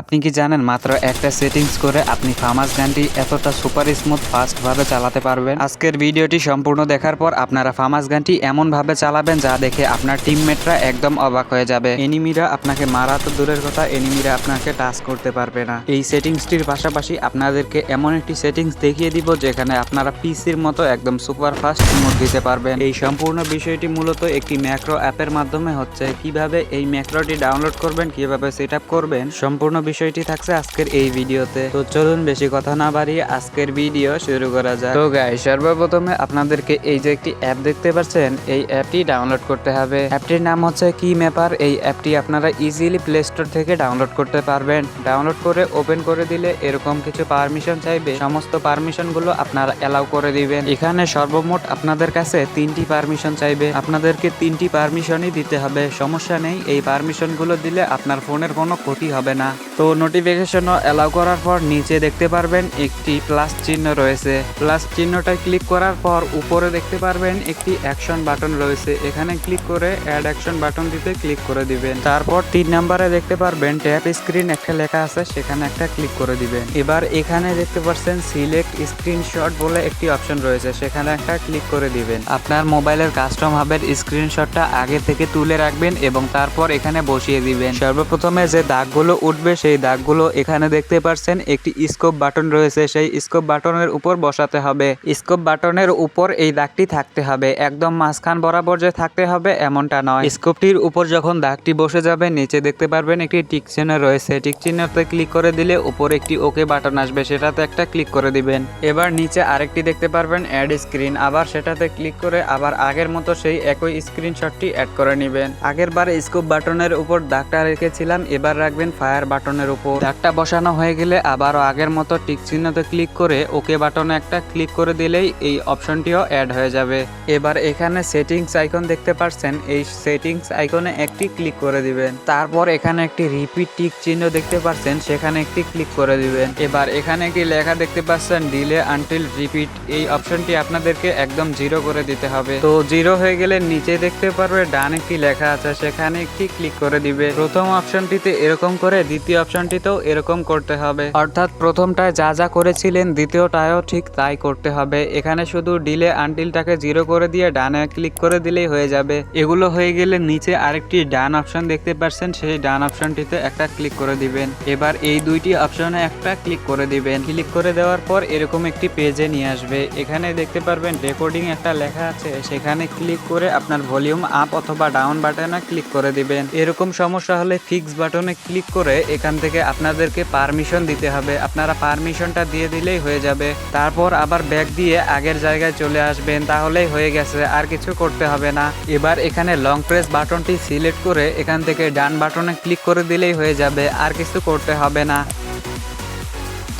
আপনি কি জানেন মাত্র একটা সেটিংস করে আপনি ফামাস গানটি এতটা সুপার স্মুথ ফাস্ট ভাবে চালাতে পারবেন? আজকের ভিডিওটি সম্পূর্ণ দেখার পর আপনারা ফামাস গানটি এমন ভাবে চালাবেন যা দেখে আপনার টিমমেটরা একদম অবাক হয়ে যাবে। এনিমিরা আপনাকে মারা তো দূরের কথা, এনিমিরা আপনাকে টাচ করতে পারবে না। এই সেটিংসটির পাশাপাশি আপনাদেরকে এমন একটি সেটিংস দেখিয়ে দিব যেখানে আপনারা পিসির মতো একদম সুপার ফাস্ট মোড দিতে পারবেন। এই সম্পূর্ণ বিষয়টি মূলত একটি ম্যাক্রো অ্যাপের মাধ্যমে হচ্ছে। কীভাবে এই ম্যাক্রোটি ডাউনলোড করবেন, কীভাবে সেট করবেন, সম্পূর্ণ বিষয়টি থাকছে আজকের এই ভিডিওতে। তো চলুন বেশি কথা না বাড়িয়ে আজকের ভিডিও শুরু করা যাক। তো গাই সর্বপ্রথমে আপনাদেরকে এই যে একটি অ্যাপ দেখতে পাচ্ছেন, এই অ্যাপটি ডাউনলোড করতে হবে। অ্যাপটির নাম হচ্ছে কি ম্যাপার এই অ্যাপটি আপনারা ইজিলি প্লে স্টোর থেকে ডাউনলোড করতে পারবেন। ডাউনলোড করে ওপেন করে দিলে এরকম কিছু পারমিশন চাইবে। সমস্ত পারমিশনগুলো আপনারা অ্যালাউ করে দিবেন। এখানে সর্বমোট আপনাদের কাছে তিনটি পারমিশন চাইবে। আপনাদেরকে তিনটি পারমিশনই দিতে হবে। সমস্যা নেই, এই পারমিশনগুলো দিলে আপনার ফোনের কোনো ক্ষতি হবে না। তো নোটিফিকেশনও অ্যালাউ করার পর নিচে দেখতে পারবেন একটি প্লাস চিহ্ন রয়েছে। প্লাস চিহ্নটা ক্লিক করার পর উপরে দেখতে পারবেন একটি অ্যাকশন বাটন রয়েছে। এখানে ক্লিক করে অ্যাড অ্যাকশন বাটনটিতে ক্লিক করে দিবেন। তারপর তিন নাম্বারে দেখতে পারবেন ট্যাপ স্ক্রিন একটা লেখা আছে, সেখানে একটা ক্লিক করে দিবেন। এবার এখানে দেখতে পাচ্ছেন সিলেক্ট স্ক্রিনশট বলে একটি অপশন রয়েছে, সেখানে একটা ক্লিক করে দিবেন। আপনার মোবাইলের কাস্টম হাবের স্ক্রিনশটটা আগে থেকে তুলে রাখবেন এবং তারপর এখানে বসিয়ে দিবেন। সর্বপ্রথমে যে দাগগুলো উঠবে সেই দাগগুলো এখানে দেখতে পারছেন, একটি স্কোপ বাটন রয়েছে, সেই স্কোপ বাটনের উপর বসাতে হবে। স্কোপ বাটনের উপর এই দাগটি থাকতে হবে, একদম মাঝখান বরাবর যে থাকতে হবে এমনটা নয়। স্কোপটির উপর যখন দাগটি বসে যাবে, নিচে দেখতে পারবেন একটি টিক চিহ্ন রয়েছে, টিক চিহ্নতে ক্লিক করে দিলে উপর একটি ওকে বাটন আসবে, সেটাতে একটা ক্লিক করে দিবেন। এবার নিচে আরেকটি দেখতে পারবেন, অ্যাড স্ক্রিন, আবার সেটাতে ক্লিক করে আবার আগের মতো সেই একই স্ক্রিনশটটি অ্যাড করে নেবেন। আগের বার স্কোপ বাটনের উপর দাগটা রেখেছিলাম, এবার রাখবেন ফায়ার বাটনের উপর। দাগটা বসানো হয়ে গেলে আবারও আগের মতো টিক চিহ্নতে ক্লিক করে ওকে বাটনে একটা ক্লিক করে দিলেই এই অপশনটিও অ্যাড হয়ে যাবে। এবার এখানে সেটিংস আইকন দেখতে পাচ্ছেন এই সেটিংস আইকনে একটি ক্লিক করে দিবেন। তারপর এখানে একটি রিপিট টিক চিহ্ন দেখতে পাচ্ছেন সেখানে একটি ক্লিক করে দিবেন। এবার এখানে একটি লেখা দেখতে পাচ্ছেন, ডিলে আনটিল রিপিট। এই অপশনটি আপনাদেরকে একদম জিরো করে দিতে হবে। তো জিরো হয়ে গেলে নিচে দেখতে পারবে, ডান একটি লেখা আছে, সেখানে একটি ক্লিক করে দিবে। প্রথম অপশনটিতে এরকম করে দ্বিতীয় অপশনটিতেও এরকম করতে হবে। অর্থাৎ প্রথমটায় যা যা করেছিলেন, দ্বিতীয়টায়ও ঠিক তাই করতে হবে। এখানে শুধু ডিলে আনটিলটাকে জিরো করে দিয়ে ডানে ক্লিক করে দিলেই হয়ে যাবে। এগুলো হয়ে গেলে নিচে আরেকটি ডান অপশন দেখতে পাচ্ছেন সেই ডান অপশনটিতে একটা ক্লিক করে দিবেন। এবার এই দুইটি অপশনে একটা ক্লিক করে দিবেন। ক্লিক করে দেওয়ার পর এরকম একটি পেজে নিয়ে আসবে। এখানে দেখতে পারবেন রেকর্ডিং একটা লেখা আছে। সেখানে ক্লিক করে আপনার ভলিউম আপ অথবা ডাউন বাটনে ক্লিক করে দিবেন। এরকম সমস্যা হলে ফিক্স বাটনে ক্লিক করে এখান থেকে আপনাদেরকে পারমিশন দিতে হবে। আপনারা পারমিশনটা দিয়ে দিলেই হয়ে যাবে। তারপর আবার ব্যাগ দিয়ে আগের জায়গায় চলে আসবেন, তাহলেই হয়ে গেছে, আর কিছু করতে হবে না। এবার এখানে লং প্রেস বাটনটি সিলেক্ট করে এখান থেকে ডান বাটনে ক্লিক করে দিলেই হয়ে যাবে, আর কিছু করতে হবে না।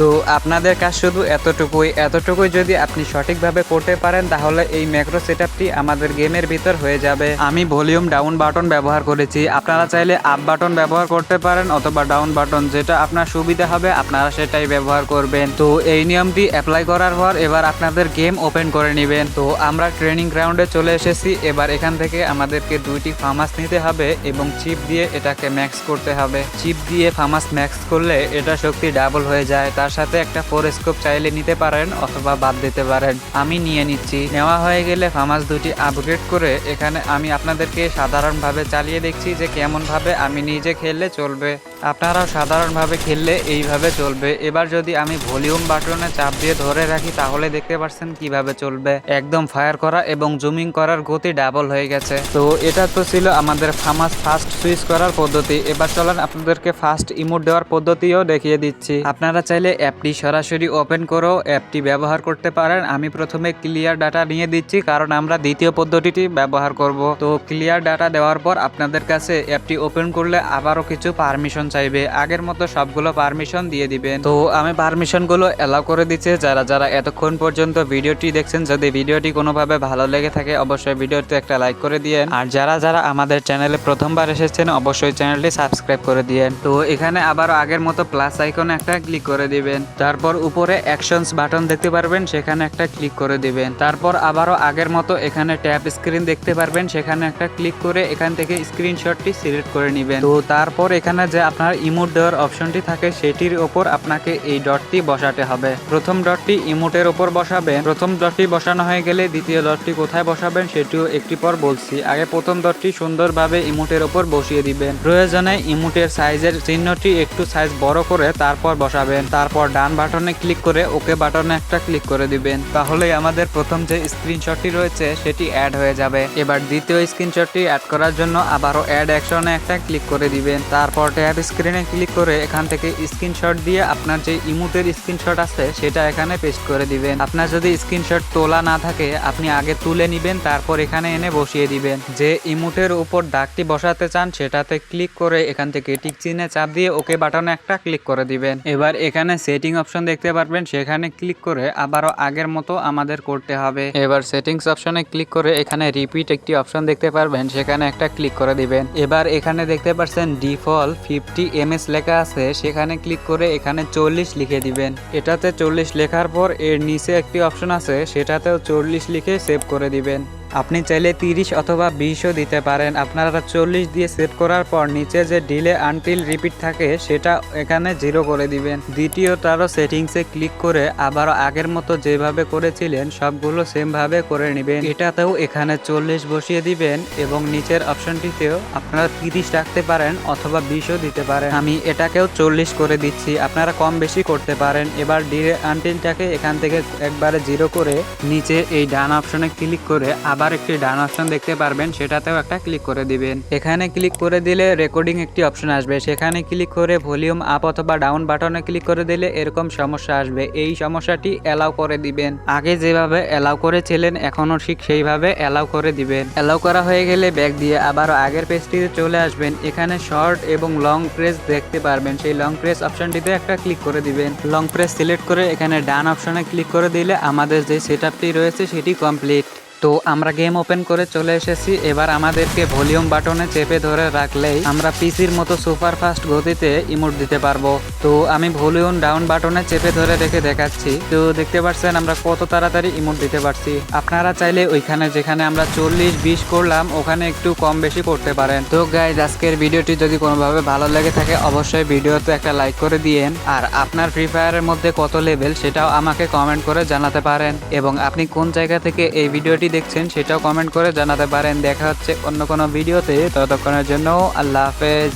তো আপনাদের কাজ শুধু এতটুকুই। এতটুকুই যদি আপনি সঠিকভাবে করতে পারেন, তাহলে এই ম্যাক্রো সেটআপটি আমাদের গেমের ভিতর হয়ে যাবে। আমি ভলিউম ডাউন বাটন ব্যবহার করেছি। আপনারা চাইলে আপ বাটন ব্যবহার করতে পারেন অথবা ডাউন বাটন যেটা আপনার সুবিধা হবে, আপনারা সেটাই ব্যবহার করবেন। তো এই নিয়মটি অ্যাপ্লাই করার পর এবার আপনাদের গেম ওপেন করে নেবেন। তো আমরা ট্রেনিং গ্রাউন্ডে চলে এসেছি। এবার এখান থেকে আমাদেরকে দুইটি ফার্মাস নিতে হবে এবং চিপ দিয়ে এটাকে ম্যাক্স করতে হবে। চিপ দিয়ে ফার্মাস ম্যাক্স করলে এটা শক্তি ডাবল হয়ে যায়। তার সাথে একটা ফোর স্কোপ চাইলে নিতে পারেন অথবা বাদ দিতে পারেন। আমি নিয়ে নিচ্ছি। নেওয়া হয়ে গেলে ফার্মাস দুটি আপগ্রেড করে এখানে আমি আপনাদেরকে সাধারণভাবে চালিয়ে দেখছি যে কেমনভাবে আমি নিজে খেললে চলবে। আপনারাও সাধারণভাবে খেললে এইভাবে চলবে। এবার যদি আমি ভলিউম বাটনে চাপ দিয়ে ধরে রাখি, তাহলে দেখতে পাচ্ছেন কীভাবে চলবে। একদম ফায়ার করা এবং জুমিং করার গতি ডাবল হয়ে গেছে। তো এটা তো ছিল আমাদের ফার্মাস ফাস্ট সুইচ করার পদ্ধতি। এবার চলেন আপনাদেরকে ফাস্ট ইমোট দেওয়ার পদ্ধতিও দেখিয়ে দিচ্ছি। আপনারা চাইলে অ্যাপটি সরাসরি ওপেন করো, অ্যাপটি ব্যবহার করতে পারেন। আমি প্রথমে ক্লিয়ার ডাটা নিয়ে দিচ্ছি, কারণ আমরা দ্বিতীয় পদ্ধতিটি ব্যবহার করব। তো ক্লিয়ার ডাটা দেওয়ার পর আপনাদের কাছে অ্যাপটি ওপেন করলে আবারও কিছু পারমিশন চাইবে। আগের মতো সবগুলো পারমিশন দিয়ে দিবেন। তো আমি পারমিশনগুলো অ্যালাউ করে দিচ্ছি। যারা যারা এতক্ষণ পর্যন্ত ভিডিওটি দেখছেন, যদি ভিডিওটি কোনোভাবে ভালো লেগে থাকে, অবশ্যই ভিডিওতে একটা লাইক করে দিয়েন আর যারা যারা আমাদের চ্যানেলে প্রথমবার এসেছেন, অবশ্যই চ্যানেলটি সাবস্ক্রাইব করে দিয়েন তো এখানে আবার আগের মতো প্লাস আইকনে একটা ক্লিক করে দিবেন দিবেন। তারপর উপরে অ্যাকশনস বাটন দেখতে পারবেন, সেখানে একটা ক্লিক করে দিবেন। তারপর আবারও আগের মতো এখানে ট্যাপ স্ক্রিন দেখতে পারবেন, সেখানে একটা ক্লিক করে এখান থেকে স্ক্রিনশটটি সিলেক্ট করে নেবেন। তো তারপর এখানে যে আপনার ইমোট দেওয়ার অপশনটি থাকে, সেটির ওপর আপনাকে এই ডটটি বসাতে হবে। প্রথম ডটটি ইমোটের ওপর বসাবেন। প্রথম ডটটি বসানো হয়ে গেলে দ্বিতীয় ডটটি কোথায় বসাবেন, সেটিও একটি পর বলছি। আগে প্রথম ডটটি সুন্দরভাবে ইমোটের ওপর বসিয়ে দিবেন। প্রয়োজনে ইমোটের সাইজের চিহ্নটি একটু সাইজ বড় করে তারপর বসাবেন। তারপর ডান বাটনে ক্লিক করে ওকে বাটনে একটা ক্লিক করে দিবেন। তাহলেই আমাদের প্রথম যে স্ক্রিনশটটি রয়েছে, সেটি অ্যাড হয়ে যাবে। এবার দ্বিতীয় স্ক্রিনশটটি অ্যাড করার জন্য আবারও অ্যাড অ্যাকশনে একটা ক্লিক করে দিবেন। তারপর ট্যাব স্ক্রিনে ক্লিক করে এখান থেকে স্ক্রিনশট দিয়ে আপনার যে ইমোটের স্ক্রিনশট আছে, সেটা এখানে পেস্ট করে দিবেন। আপনার যদি স্ক্রিনশট তোলা না থাকে, আপনি আগে তুলে নিবেন, তারপর এখানে এনে বসিয়ে দিবেন। যে ইমোটের উপর দাগটি বসাতে চান, সেটাতে ক্লিক করে এখান থেকে টিক চিহ্নে চাপ দিয়ে ওকে বাটনে একটা ক্লিক করে দিবেন। এবার এখানে সেটিং অপশন দেখতে পারবেন, সেখানে ক্লিক করে আবারও আগের মতো আমাদের করতে হবে। এবার সেটিংস অপশনে ক্লিক করে এখানে রিপিট একটি অপশন দেখতে পারবেন, সেখানে একটা ক্লিক করে দিবেন। এবার এখানে দেখতে পাচ্ছেন ডিফল্ট ফিফটি এমএস লেখা আছে, সেখানে ক্লিক করে এখানে চল্লিশ লিখে দিবেন। এটাতে চল্লিশ লেখার পর এর নিচে একটি অপশন আছে, সেটাতেও চল্লিশ লিখে সেভ করে দিবেন। আপনি চাইলে তিরিশ অথবা বিশও দিতে পারেন। আপনারা চল্লিশ দিয়ে সেভ করার পর নিচে যে ডিলে আনটিল রিপিট থাকে, সেটা এখানে জিরো করে দিবেন। দ্বিতীয়টারও সেটিংসে ক্লিক করে আবারও আগের মতো যেভাবে করেছিলেন, সবগুলো সেমভাবে করে নেবেন। এটাতেও এখানে চল্লিশ বসিয়ে দিবেন এবং নিচের অপশনটিতেও আপনারা তিরিশ রাখতে পারেন অথবা বিশও দিতে পারেন। আমি এটাকেও চল্লিশ করে দিচ্ছি, আপনারা কম বেশি করতে পারেন। এবার ডিলে আনটিলটাকে এখান থেকে একবারে জিরো করে নিচে এই ডান অপশনে ক্লিক করে আবার একটি ডান অপশন দেখতে পারবেন, সেটাতেও একটা ক্লিক করে দিবেন। এখানে ক্লিক করে দিলে রেকর্ডিং একটি অপশন আসবে। সেখানে ক্লিক করে ভলিউম আপ অথবা ডাউন বাটনে ক্লিক করে দিলে এরকম সমস্যা আসবে। এই সমস্যাটি অ্যালাউ করে দিবেন। আগে যেভাবে অ্যালাউ করেছিলেন এখনও ঠিক সেইভাবে অ্যালাউ করে দিবেন। অ্যালাউ করা হয়ে গেলে ব্যাক দিয়ে আবার আগের পেজটিতে চলে আসবেন। এখানে শর্ট এবং লং প্রেস দেখতে পারবেন। সেই লং প্রেস অপশনটিতে একটা ক্লিক করে দিবেন। লং প্রেস সিলেক্ট করে এখানে ডান অপশনে ক্লিক করে দিলে আমাদের যে সেটআপটি রয়েছে, সেটি কমপ্লিট তো আমরা গেম ওপেন করে চলে এসেছি। এবার আমাদেরকে ভলিউম বাটনে চেপে ধরে রাখলেই আমরা পিসির মতো সুপার ফাস্ট গতিতে ইমোট দিতে পারব। তো আমি ভলিউম ডাউন বাটনে চেপে ধরে রেখে দেখাচ্ছি। তো দেখতে পাচ্ছেন আমরা কত তাড়াতাড়ি ইমোট দিতে পারছি। আপনারা চাইলে ওইখানে যেখানে আমরা চল্লিশ বিশ করলাম, ওখানে একটু কম বেশি করতে পারেন। তো গাইজ আজকের ভিডিওটি যদি কোনোভাবে ভালো লেগে থাকে, অবশ্যই ভিডিওতে একটা লাইক করে দিয়েন। আর আপনার ফ্রি ফায়ারের মধ্যে কত লেভেল সেটাও আমাকে কমেন্ট করে জানাতে পারেন। এবং আপনি কোন জায়গা থেকে এই ভিডিওটি দেখছেন সেটাও কমেন্ট করে জানাতে পারেন। দেখা হচ্ছে অন্য কোনো ভিডিওতে। ততক্ষণের জন্য আল্লাহ হাফেজ।